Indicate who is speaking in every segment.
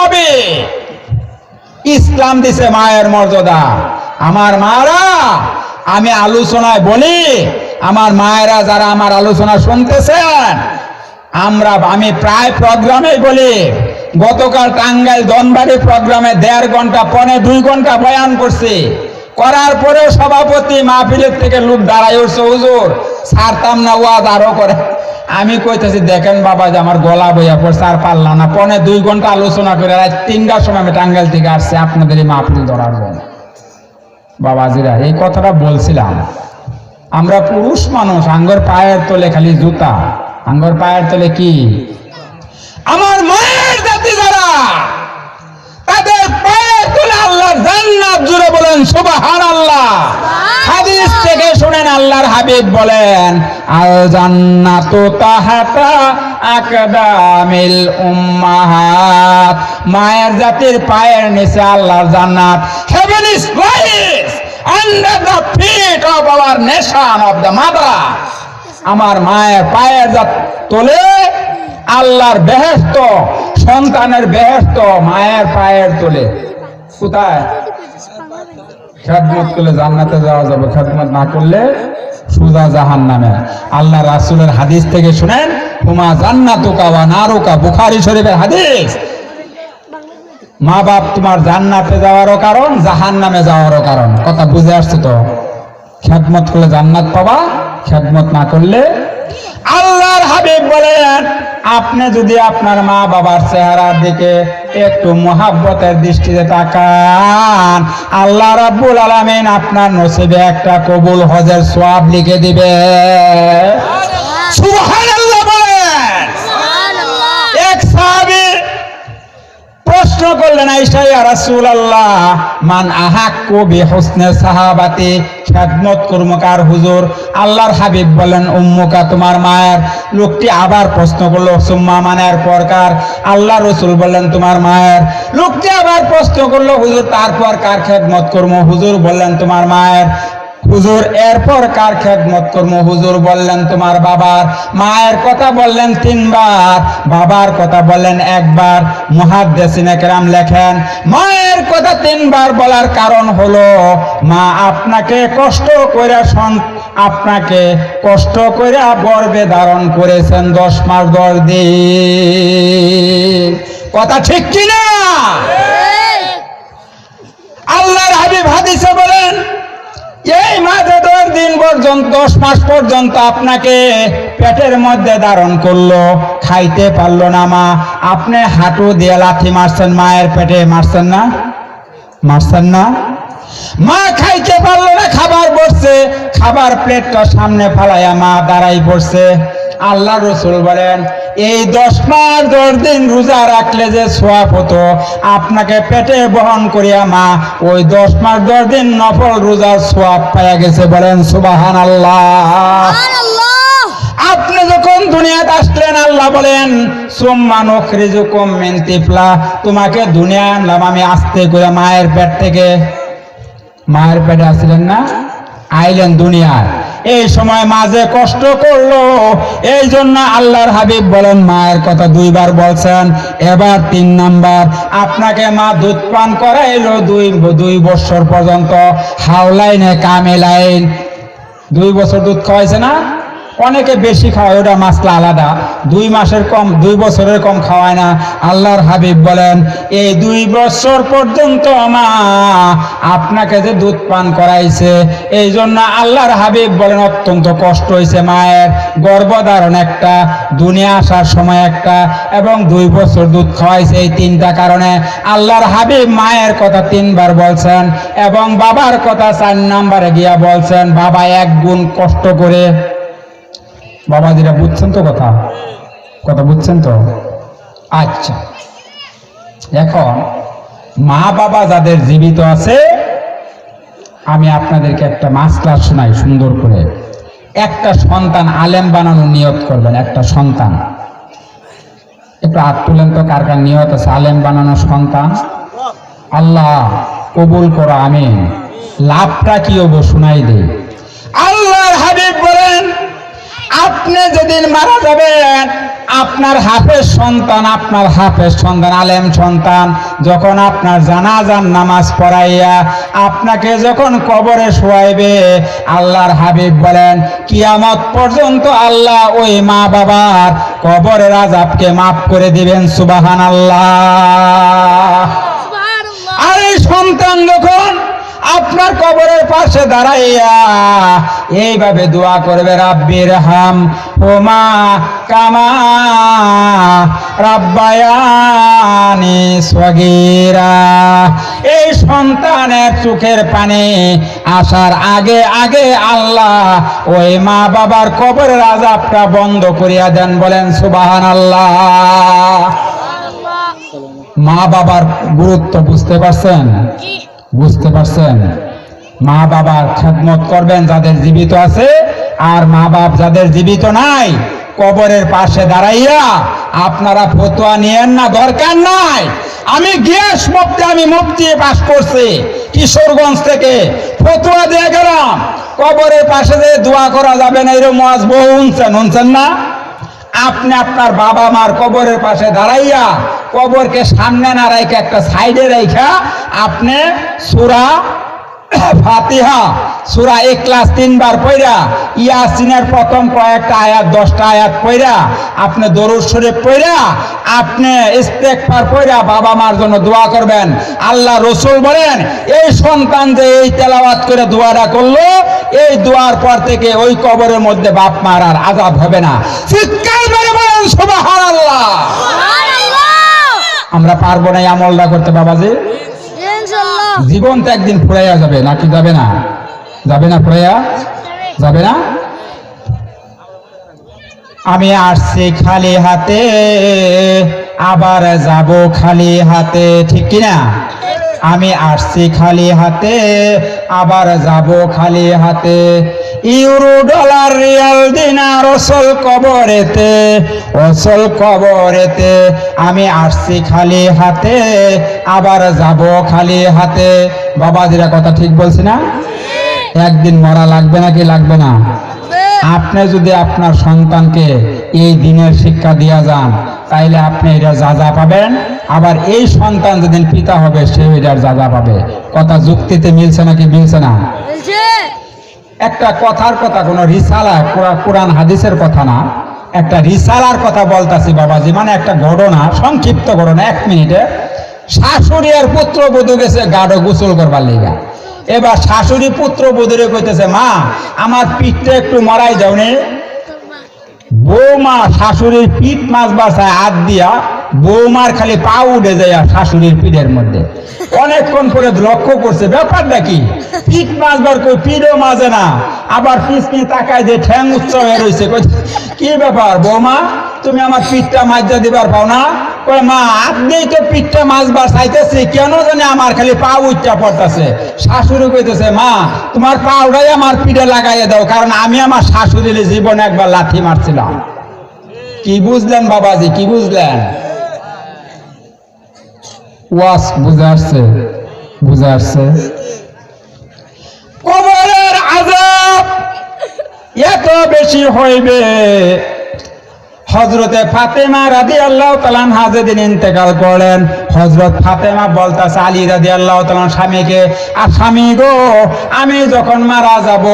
Speaker 1: নবী ইসলাম দিছে মায়ের মর্যাদা। আমার মারা, আমি আলোচনায় বলি, আমার মায়েরা যারা আমার আলোচনা শুনতেছেন, আমরা, আমি প্রায় প্রোগ্রামে বলি, গতকাল টাঙ্গাইল দনবাড়ি প্রোগ্রামে দেড় ঘণ্টা, পনে দুই ঘণ্টা বয়ান করছি। করার পরেও সভাপতি মাহফিলের থেকে লোক দাঁড়াই উঠছে, হুজুর, ছাড়তাম না, ওয়াজ আরও করে। আমি কইতেছি, দেখেন বাবা, যে আমার গলা বইয়া পড়ছে, আর পারলাম না। পনে দুই ঘণ্টা আলোচনা করে রাত তিনটার সময় আমি টাঙ্গাইল থেকে আসছি, আপনাদের এই মাহফিল ধরার জন্য। বাবাজিরা এই কথাটা বলছিলাম। আমরা পুরুষ মানুষ, আঙ্গর পায়ের তলে খালি জুতা। আঙ্গর পায়ের তলে কি? আমার মায়ের জাতি যারা তাদের পায়ের তলে আল্লাহর জুড়ে বলেন সুবহান আল্লাহ হাদিস থেকে শুনেন আল্লাহর হাবিব বলেন আল জান্নাতু তাহাতা আকদামিল উম্মাহাত। মায়ের জাতির পায়ের নিচে আল্লাহর জান্নাত। Heaven is place under the feet of our nation of the mother আমার মায়ের পায়ের জাত তোলে আল্লাহর বেহেস্ত সন্তানের বেহেস্ত মায়ের পায়ের তোলে। কোথায়? খেদমত করলে জান্নাতে যাওয়া যাবে, খেদমত না করলে সুজা জাহান নামে আল্লাহ রাসুলের হাদিস থেকে শুনেন, হুমা জান্নাতুকা ওয়া নারুকা? বুখারী শরীফের হাদিস। মা বাপ তোমার জান্নাতে যাওয়ারও কারণ জাহান নামে যাওয়ারও কারণ। কথা বুঝে আসছে তো? খেদমত করলে জান্নাত পাবা, খেদমত না করলে আল্লাহর হাবিব বলেন আপনি যদি আপনার মা বাবার চেহারার দিকে একটু মহাব্বতের দৃষ্টিতে তাকান, আল্লাহ রাব্বুল আলামিন আপনার নসিবে একটা কবুল হজের সোয়াব লিখে দিবে। সুবহানাল্লাহ বলেন এক সাহাবী প্রশ্ন করলেন আইসা ইয়া রাসূলুল্লাহ, মান আহাক্কু বিহুসনে সাহাবাতি, খেদমত কর্মকার হুজুর? আল্লাহর হাবিব বলেন উম্মুকা, তোমার মায়ের। লোকটি আবার প্রশ্ন করল, সুম্মা মানের পরকার আল্লাহ রসুল বললেন, তোমার মায়ের। লোকটি আবার প্রশ্ন করল, হুজুর, তারপর কার খেদমত কর্ম? হুজুর বললেন, তোমার মায়ের। হুজুর, এরপর কার খেদমত কর্ম হুজুর বললেন, তোমার বাবার মায়ের কথা বললেন তিনবার, বাবার কথা বললেন একবার। মুহাদ্দেসিনে কেরাম লেখেন, মায়ের কথা তিনবার বলার কারণ হলো, মা আপনাকে কষ্ট করে আপনাকে কষ্ট করে গর্বে ধারণ করেছেন দশ মাস দশ দিন। কথা ঠিক কিনা আল্লাহর হাবিব হাদিসে বলেন এই মাঝে দশ দিন পর্যন্ত, দশ মাস পর্যন্ত আপনাকে পেটের মধ্যে ধারণ করল, খাইতে পারল না মা। আপনি হাঁটু দিয়ে লাথি মারছেন, মায়ের পেটে মারছেন না? মারছেন না? মা খাইতে পারল না, খাবার বসছে। খাবার প্লেটটা সামনে ফালাইয়া মা দাঁড়াই পড়ছে আল্লাহ রসুল বলেন এই দশ মাস দশ দিন রোজা রাখলে যে সোয়াব হতো আপনাকে পেটে বহন করিয়া মা ওই দশ মাস দশ দিন নফল রোজার সোয়াব পাইয়া গেছে বলেন সুবাহান আল্লাহ আপনি যখন দুনিয়াতে আসলেন আল্লাহ বলেন তোমাকে দুনিয়ায় আনলাম আমি আস্তে করে মায়ের পেট থেকে। মায়ের পেটে আসলেন না আইলেন দুনিয়ায়। এই সময় মাঝে কষ্ট করল, এই জন্য আল্লাহর হাবিব বলেন, মায়ের কথা দুইবার বলছেন, এবার তিন নাম্বার, আপনাকে মা দুধ পান করাইলো দুই দুই বছর পর্যন্ত, হাওলাইনে কামে লাইন দুই বছর দুধ খাওয়াইছে না? অনেকে বেশি খাওয়ায় ওটা মাসলা আলাদা। দুই মাসের কম, দুই বছরের কম খাওয়ায় না। আল্লাহর হাবিব বলেন এই দুই বছর পর্যন্ত মা, আপনাকে যে দুধ পান করাইছে এই জন্য আল্লাহর হাবিব বলেন, অত্যন্ত কষ্ট হয়েছে মায়ের গর্ভধারণ একটা, দুনিয়া আসার সময় একটা, এবং দুই বছর দুধ খাওয়াইছে এই তিনটা কারণে। আল্লাহর হাবিব মায়ের কথা তিনবার বলছেন, এবং বাবার কথা চার নাম্বারে গিয়া বলছেন, বাবা, এক গুণ কষ্ট করে বাবাজিরা বুঝছেন তো কথা? কথা বুঝছেন তো? আচ্ছা। এখন মা বাবা যাদের জীবিত আছে, আমি আপনাদেরকে একটা মাসলা শোনাই সুন্দর করে। একটা সন্তান আলেম বানানোর নিয়ত করবেন, একটা সন্তান। একটু হাত তুলেন তো, কার কার নিয়ত আছে? আলেম বানানোর সন্তান। আল্লাহ কবুল করো আমি লাভটা কি হব, শোনাই দে। আল্লাহর হাবিব বলেন আপনি যেদিন মারা যাবেন আপনার হাফেজ সন্তান আপনার হাফেজ সন্তান আলেম সন্তান যখন আপনার জানাজান নামাজ পড়াইয়া আপনাকে যখন কবরে শোয়াইবে আল্লাহর হাবিব বলেন কিয়ামত পর্যন্ত আল্লাহ ওই মা বাবার কবরের আজাবকে মাফ করে দিবেন সুবাহান আল্লাহ আর এই সন্তান যখন আপনার কবরের পাশে দাঁড়াইয়া এইভাবে দোয়া করবে রাব্বির হাম ওমা কামা রাব্বায়ানি সগীরা। এই সন্তানের চোখের পানি আসার আগে আগে আল্লাহ ওই মা বাবার কবরের আজাবটা বন্ধ করিয়া দেন বলেন সুবাহান আল্লাহ মা বাবার গুরুত্ব বুঝতে পারছেন? বুঝতে পারছেন? মা বাবার খেদমত করবেন যাদের জীবিত আছে, আর মা বাপ যাদের জীবিত নাই, কবরের পাশে দাঁড়াইয়া আপনারা ফতোয়া নিয়েন না, দরকার নাই। আমি গ্যাস মুক্তি আমি মুক্তি পাস করছি, কিশোরগঞ্জ থেকে ফতোয়া দিয়ে গেলাম। কবরের পাশে যে দোয়া করা যাবে না এরকম আজ বহু শুনছেন শুনছেন না? আপনি আপনার বাবা মার কবরের পাশে দাঁড়াইয়া কবরকে সামনে না রাইখা একটা সাইডে রাইখা আপনি সুরা ফাতিহা, সুরা এক ক্লাস তিনবার পইরা, ইয়াসিনের প্রথম কয়েকটা আয়াত, দশটা আয়াত পইরা, আপনি দরুদ শরীফ পইরা, আপনি ইস্তেকফার পইরা বাবা মার জন্য দোয়া করবেন। আল্লাহ রসুল বলেন, এই সন্তান যে এই তেলাওয়াত করে দোয়াটা করল, এই দোয়ার পর থেকে ওই কবরের মধ্যে বাপ মার আর আজাব হবে না। চিৎকার বলেন সুবহানাল্লাহ
Speaker 2: সুবহানাল্লাহ!
Speaker 1: আমরা পারব না আমলটা করতে বাবা
Speaker 2: যে
Speaker 1: জীবন তো একদিন ফুরাইয়া যাবে নাকি যাবে না? যাবে না ফুরাইয়া? যাবে না? আমি আসছি খালি হাতে আবার যাব খালি হাতে ঠিক কিনা? আমি আসছি খালি হাতে আবার যাব খালি হাতে। ইউরো ডলার রিয়াল দিনার অসল কবরেতে অসল কবরেতে আমি আসছি খালি হাতে আবার যাব খালি হাতে। বাবাজিরা কথা ঠিক বলছি না? একদিন মরা লাগবে না কি লাগবে না? আপনি যদি আপনার সন্তানকে এই দিনের শিক্ষা দিয়া যান তাইলে আপনি এটা যা যা পাবেন। আবার এই সন্তান যেদিন পিতা হবে সে এটার যা যা পাবে। কথা যুক্তিতে মিলছে নাকি মিলছে না? একটা কথার কথা কোনো রিসালা কোরা- কোরআন হাদিসের কথা না। একটা রিসালার কথা বলতাছি বাবাজি মানে একটা ঘটনা সংক্ষিপ্ত ঘটনা এক মিনিটে। শাশুড়ি আর পুত্র বধূ গেছে গাঢ় গোসল করবার লিগা। এবার শাশুড়ি পুত্র বধূরে কইতেছে মা আমার পিঠটা একটু মরাই যাওনি বৌমা শাশুড়ির পিঠ মাছ বাসায় হাত দিয়া বৌমার খালি পা উঠে যায় শাশুড়ির পিঠের মধ্যে। অনেকক্ষণ করে লক্ষ্য করছে, ব্যাপারটা কি? পিঠ মাছবার কই, পিঠও মাজে না। আবার পিছনি তাকায় যে ঠ্যাং উচ্চ হয়ে রয়েছে কি ব্যাপার বৌমা, তুমি আমার পিঠটা মাজা দিবার পাও না? কই মা জানি আমার খালি পা উচ্চা শাশুড়ি কইতেছে, মা, তোমার পা আমার পিঠে লাগাইয়ে দাও, কারণ আমি আমার শাশুড়ির জীবনে একবার লাথি মারছিলাম। কি বুঝলেন বাবাজি, কি বুঝলেন? ওয়াস বুঝে আসছে, বুঝে কবরের আজাব এত বেশি হইবে। হজরতে ফাতেমা রাদি আল্লাহ তালান হাজেদিন ইন্তেকাল করলেন হজরত ফাতেমা বলতাছে, আলী রাদি আল্লাহ তালান স্বামীকে আর স্বামী গো, আমি যখন মারা যাব,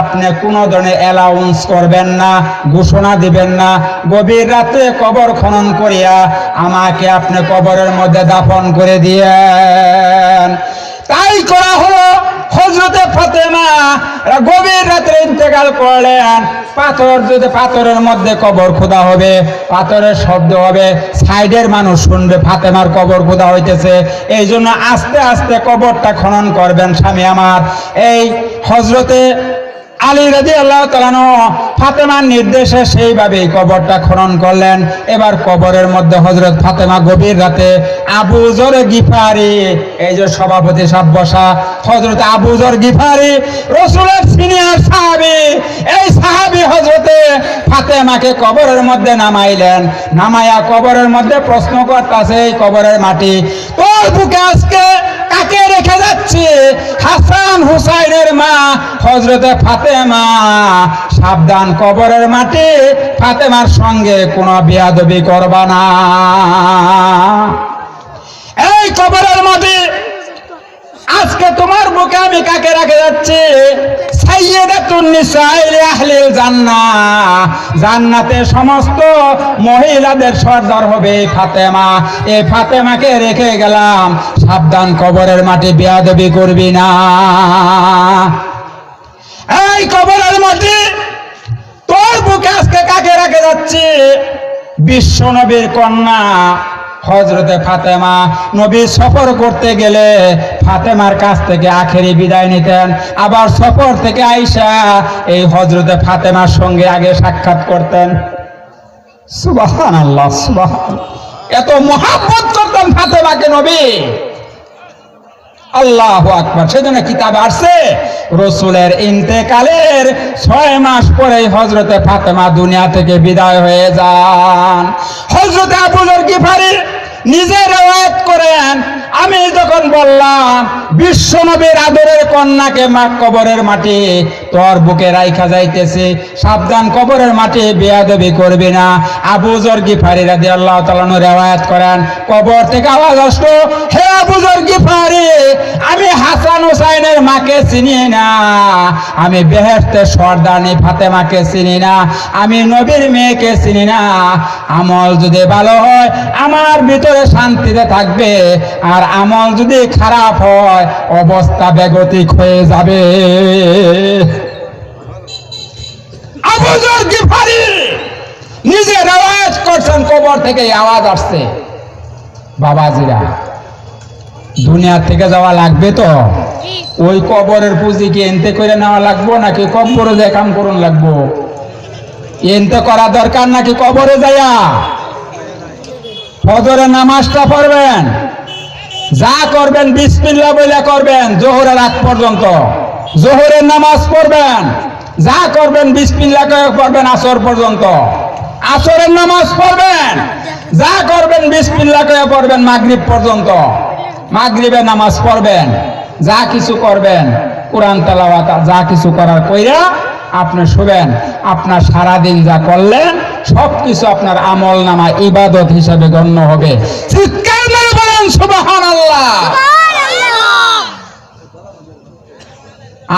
Speaker 1: আপনি কোনো ধরনের অ্যালাউন্স করবেন না, ঘোষণা দিবেন না। গভীর রাতে কবর খনন করিয়া আমাকে আপনি কবরের মধ্যে দাফন করে দিয়েন। তাই করা হলো হজরতে ফাতেমা। গভীর রাত্রে ইন্তেকাল করলেন। পাথর যদি পাথরের মধ্যে কবর খোদা হবে, পাথরের শব্দ হবে, সাইডের মানুষ শুনবে ফাতেমার কবর খোদা হইতেছে। এই জন্য আস্তে আস্তে কবরটা খনন করবেন স্বামী আমার। এই হজরতে আলী রাজি আল্লাহ তালানো ফাতেমার নির্দেশে সেইভাবে কবরটা খনন করলেন। এবার কবরের মধ্যে হজরত ফাতেমা গভীর রাতে আবু জর গিফারি, এই যে সভাপতি সাহেব বসা হজরত আবু জর গিফারি, রসুলের সিনিয়র সাহাবি, এই সাহাবি হজরতে ফাতেমাকে কবরের মধ্যে নামাইলেন। নামাইয়া কবরের মধ্যে প্রশ্ন করতেছে, এই কবরের মাটি তোর বুকে আজকে কাকে রেখে যাচ্ছে? হাসান হুসাইনের মা হজরতে ফাতেমা সাবধান কবরের মাটি ফাতেমার সঙ্গে কোনো বিয়াদবি করবা না। এই কবরের মাটি, আজকে তোমার বুকে আমি কাকে রাখে যাচ্ছি? সমস্ত মহিলাদের সর্দার হবে ফাতেমা। এই ফাতেমাকে রেখে গেলাম। সাবধান, কবরের মাটি বেয়াদবি করবি না। এই কবরের মাটি তোর বুকে আজকে কাকে রাখে যাচ্ছি? বিশ্ব নবীর কন্যা হজরতে ফাতেমা। নবী সফর করতে গেলে ফাতেমার কাছ থেকে আখেরি বিদায় নিতেন। আবার সফর থেকে আইসা এই হজরতে ফাতেমার সঙ্গে আগে সাক্ষাৎ করতেন। সুবাহান আল্লাহ সুবাহান এত মহাব্বত করতেন ফাতেমাকে নবী। আল্লাহ আকবর। সেজন্য কিতাব আসছে, রসুলের ইন্তেকালের ছয় মাস পরেই হজরতে ফাতেমা দুনিয়া থেকে বিদায় হয়ে যান। হজরতে আবুজর গিফারি নিজে রেওয়ায়ত করেন আমি যখন বললাম বিশ্বনবীর আদরের কন্যাকে মা কবরের মাটি তোর বুকে রাইখা যাইতেছে, সাবধান কবরের মাটি বেয়াদবি করবি না। আবু জর গিফারি রাদি আল্লাহ তালানু রেওয়ায়াত করেন, কবর থেকে আওয়াজ আসলো, হে আবু জর গিফারি, আমি হাসান হুসাইনের মাকে চিনি না। আমি বেহেস্তের সর্দানি ফাতেমাকে চিনি না। আমি নবীর মেয়েকে চিনি না। আমল যদি ভালো হয়, আমার ভিতরে শান্তিতে থাকবে। আর আমল যদি খারাপ হয় অবস্থা বেগতিক হয়ে যাবে। আবু গিফারি নিজে রেওয়াজ করছেন কবর থেকে আওয়াজ আসছে। বাবাজিরা দুনিয়া থেকে যাওয়া লাগবে তো? ওই কবরের পুঁজি কি এনতে করে নেওয়া লাগবো নাকি কবরে যে কাম করুন লাগবো? এনতে করা দরকার নাকি কবরে যাইয়া ফজরে নামাজটা পড়বেন। যা করবেন, বিসমিল্লাহ বলে করবেন, জোহরের আগ পর্যন্ত। জোহরের নামাজ পড়বেন, যা করবেন, বিসমিল্লাহ করে পড়বেন, আসর পর্যন্ত। আসরের নামাজ পড়বেন, যা করবেন, বিসমিল্লাহ করে পড়বেন, মাগরিব পর্যন্ত। মাগরিবের নামাজ পড়বেন, যা কিছু করবেন, কোরআন, তেলাওয়াত যা কিছু করার কইরা আপনি শুবেন। আপনার সারাদিন যা করলেন সব কিছু আপনার আমল নামা ইবাদত হিসাবে গণ্য হবে। চিৎকার বলেন সুবাহান আল্লাহ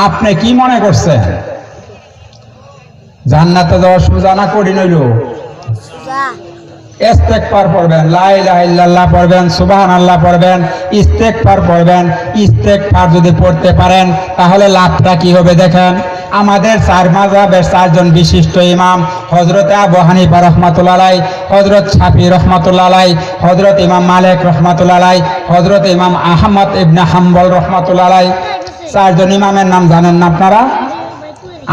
Speaker 1: আপনি কি মনে করছেন? জান্নাতে যাওয়া সোজা না করি নইল
Speaker 2: যা
Speaker 1: ইস্তেকবার পড়বেন লা ইলাহা ইল্লাল্লাহ পড়বেন সুবহানাল্লাহ পড়বেন ইস্তেকবার পড়বেন ইস্তেকবার যদি পড়তে পারেন তাহলে লাভটা কি হবে দেখেন? আমাদের চার মাযহাবের চারজন বিশিষ্ট ইমাম, হযরত আবু হানিফা রাহমাতুল্লাহ হযরত শাফি রাহমাতুল্লাহ হযরত ইমাম মালিক রাহমাতুল্লাহ হযরত ইমাম আহমদ ইবনে হাম্বল রাহমাতুল্লাহ চারজন ইমামের নাম জানেন না আপনারা?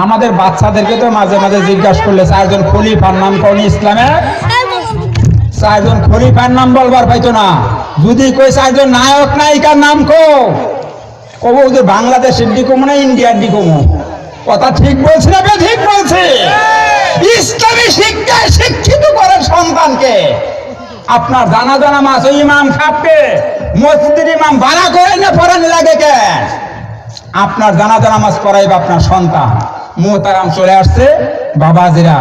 Speaker 1: আমাদের বাচ্চাদেরকে তো মাঝে মাঝে জিজ্ঞাসা করলে চারজন খলিফার নাম কোন ইসলামের চারজন খলিফার নাম বলবার পাইতো না। যদি কই চারজন নায়ক, নায়িকার নাম কো? কব বাংলাদেশের দিকমো না ইন্ডিয়ার দিকমো কথা ঠিক বলছি না ঠিক বলছি? ইসলামী শিক্ষায় শিক্ষিত করেন সন্তানকে। আপনার জানা জানা মাস ওই ইমাম সাহেবকে মসজিদের ইমাম ভাড়া করে না পড়ানি লাগে কেন আপনার জানাজা নামাজ পড়াইবে আপনার সন্তান। মোহতারাম চলে আসছে। বাবাজিরা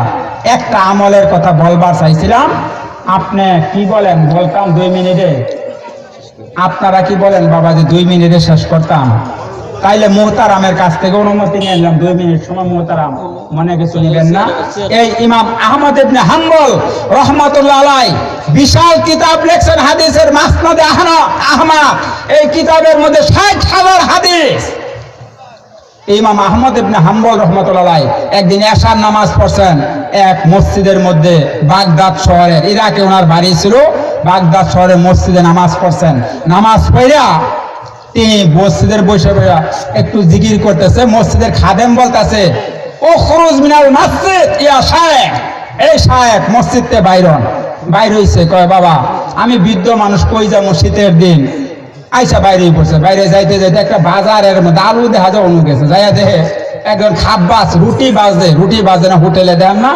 Speaker 1: একটা আমলের কথা বলবার চাইছিলাম। আপনি কি বলেন? বলতাম দুই মিনিটে। আপনারা কি বলেন? বাবাজি দুই মিনিটে শেষ করতাম। তাইলে মোহতারামের কাছ থেকে অনুমতি নিয়ে নিলাম। দুই মিনিট সময় মোহতারাম, মনে কিছু নিবেন না। এই ইমাম আহমদ ইবনে হাম্বল রহমতুল্লাহ আলাই বিশাল কিতাব লেখছেন হাদিসের মাসনাদে আহনা, আহমদ। এই কিতাবের মধ্যে ষাট হাজার হাদিস। ইমাম আহমদ ইবনে হাম্বল রহমতুল্লাহ একদিন এশার নামাজ পড়ছেন, এক মসজিদের মধ্যে বাগদাদ শহরের, ইরাকে ওনার বাড়ি ছিল, বাগদাদ শহরে মসজিদে নামাজ পড়ছেন। নামাজ পড়া তিনি মসজিদের বসে একটু জিকির করতেছে, মসজিদের খাদেম বলতেছে, ও খরুজ মিনাল মসজিদ, ইয়া সাহেব এই শায়েক মসজিদতে বাইরন বাইর হইছে, কয়, বাবা, আমি বৃদ্ধ মানুষ, কই যাব শীতের দিন? আইসা বাইরে পড়ছে বাইরে যাইতে যাইতে একটা বাজারের মধ্যে আলু দেখা যায় অনু গেছে। যাইয়া দেখে একজন খাব্বাস, রুটি বাজে রুটি বাজে না, হোটেলে দেন না,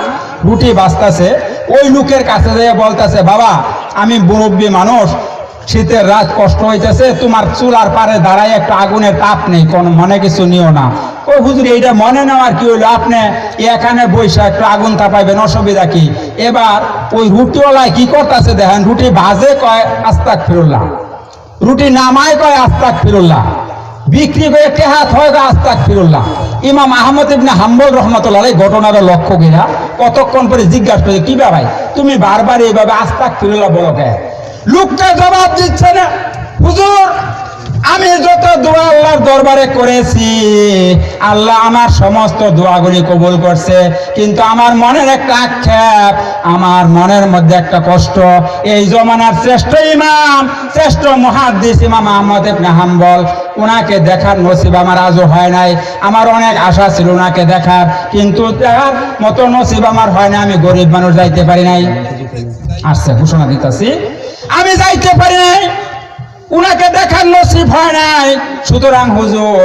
Speaker 1: রুটি বাজতাছে। ওই লোকের কাছে যাইয়া বলতাছে, বাবা, আমি মুরব্বী মানুষ শীতের রাত কষ্ট হইতেছে, তোমার চুলার পারে দাঁড়ায় একটা আগুনের তাপ নেই, কোন মনে কিছু নিও না। ও হুজুর, এইটা মনে নেওয়ার কি হইল? আপনি এখানে বৈশা একটু আগুন তাপাইবেন, অসুবিধা কি? এবার ওই রুটিওয়ালায় কি করতেছে দেখেন, রুটি ভাজে কয় আস্তাক ফিরুল্লাহ রুটি নামায় কয় আস্তাক ফিরুল্লাহ বিক্রি করে টেহাত হয় আস্তাক ফিরুল্লাহ ইমাম আহমদ ইবনে হাম্বল রহমতুল্লাহ এই ঘটনাটা লক্ষ্য গিয়া কতক্ষণ পরে জিজ্ঞাসা করে, কি ভাই? তুমি বারবার এইভাবে আস্তাক ফিরুল্লাহ বলো কে লোকটা জবাব দিচ্ছে না। হুজুর, আমি যত দোয়া আল্লাহর দরবারে করেছি, আল্লাহ আমার সমস্ত দোয়াগুলি কবুল করছে। কিন্তু আমার মনের একটা আক্ষেপ, আমার মনের মধ্যে একটা কষ্ট। এই জমানার শ্রেষ্ঠ ইমাম, শ্রেষ্ঠ মহাদ্দিস ইমাম আহমদ ইবনে হাম্বল ওনাকে দেখার নসিব আমার আজও হয় নাই। আমার অনেক আশা ছিল ওনাকে দেখার, কিন্তু দেখার মতো নসিব আমার হয় না আমি গরিব মানুষ যাইতে পারি নাই। আসছে, ঘোষণা দিতেছি। আমি যাইতে পারি নাই। উনাকে দেখার নসিব হয় নাই। সুতরাং হুজুর,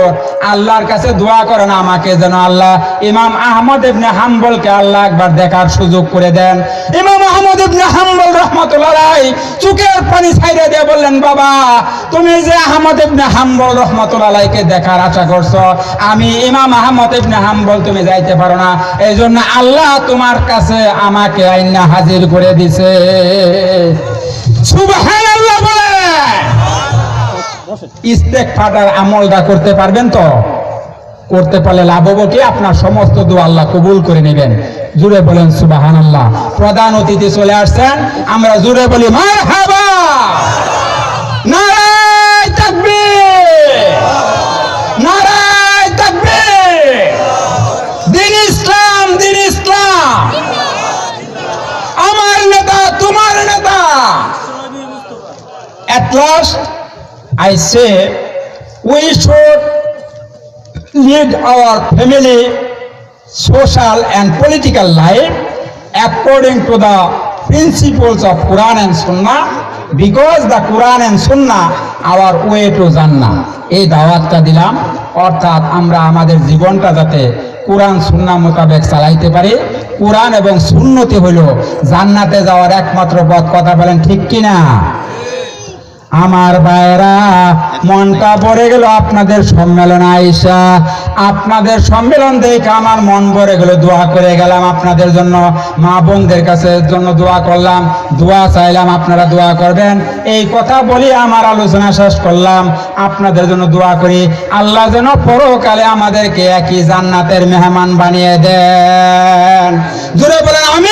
Speaker 1: আল্লাহর কাছে দোয়া করেন আমাকে যেন আল্লাহ ইমাম আহমদ ইবনে হাম্বলকে আল্লাহ একবার দেখার সুযোগ করে দেন। ইমাম আহমদ ইবনে হাম্বল রহমতুল্লাহ চুকের পানি ছাইরে দিয়ে বললেন, বাবা, তুমি যে আহমদ ইবনে হাম্বল রহমতুল্লাহ আলাইহিকে দেখার আশা করছ, আমি ইমাম আহমদ ইবনে হাম্বল, তুমি যাইতে পারো না। এই জন্য আল্লাহ তোমার কাছে আমাকে আইনা হাজির করে দিছে। আমলটা করতে পারবেন তো? করতে পারলে লাভ হব কি? আপনার সমস্ত দোয়া আল্লাহ কবুল করে নেবেন। জুড়ে বলেন সুবাহান আল্লাহ প্রধান অতিথি চলে আসছেন। আমরা জুড়ে বলি মার হাবা নারায় তাকবীর! At last I say we should lead our family social and political life according to the principles of Quran and Sunnah because the Quran and Sunnah our way to Jannah এই দাওয়াতটা দিলাম অর্থাৎ আমরা আমাদের জীবনটা যাতে কোরআন সুন্নাহ মোতাবেক চালাইতে পারি কোরআন এবং সুন্নতি হইল জান্নাতে যাওয়ার একমাত্র পথ কথা বলেন ঠিক কিনা আমার ভাইরা মনটা ভরে গেল আপনাদের সম্মেলন আইসা। আপনাদের সম্মেলন দেখে আমার মন ভরে গেল, দোয়া করে গেলাম আপনাদের জন্য। মা বোনদের কাছে জন্য দোয়া করলাম, দোয়া চাইলাম আপনারা দোয়া করবেন। এই কথা বলি আমার আলোচনা শেষ করলাম, আপনাদের জন্য দোয়া করি। আল্লাহ যেন পরকালে আমাদেরকে একই জান্নাতের মেহমান বানিয়ে দেন। জুড়ে বলেন আমি